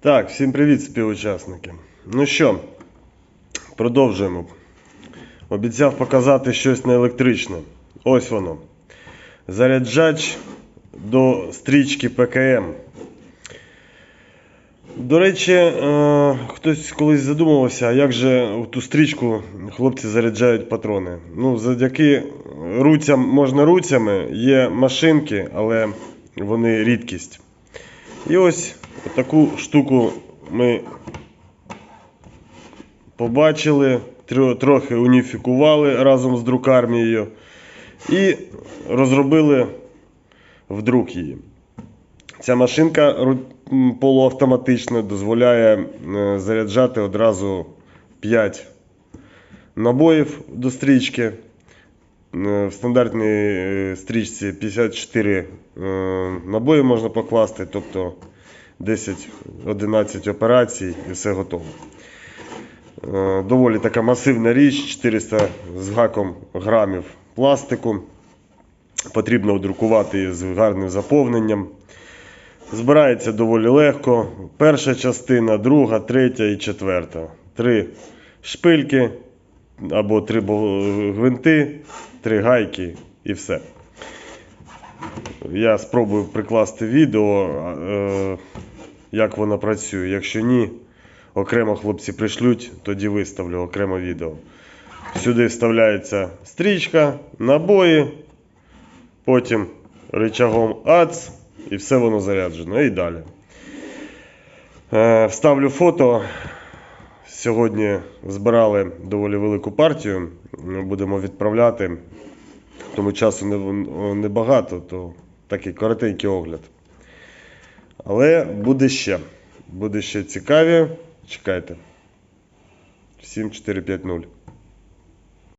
Так, всім привіт, співучасники. Ну що, продовжуємо. Обіцяв показати щось неелектричне. Ось воно. Заряджач до стрічки ПКМ. До речі, е, хтось колись задумувався, як же у ту стрічку хлопці заряджають патрони. Ну, завдяки руцям, можна руцями, є машинки, але вони рідкість. І ось таку штуку ми побачили, трохи уніфікували разом з друкармією і розробили вдруг її. Ця машинка полуавтоматична дозволяє е, заряджати одразу 5 набоїв до стрічки. Е, В стандартній е, стрічці 54 е, набої можна покласти, тобто 10-11 операцій і все готово. Доволі така масивна річ, 400 з гаком грамів пластику. Потрібно друкувати її з гарним заповненням. Збирається доволі легко. Перша частина, друга, третя і четверта. Три шпильки або три гвинти, три гайки і все. Я спробую прикласти відео, е, як воно працює. Якщо ні, окремо хлопці пришлють, тоді виставлю окремо відео. Сюди вставляється стрічка, набої, потім рычагом АЦ і все воно заряджено. І далі. Е, Вставлю фото. Сьогодні збирали доволі велику партію. Будемо відправляти. Тому часу не- небагато, то такий коротенький огляд. Але буде ще. Буде ще цікаві. Чекайте. 7450.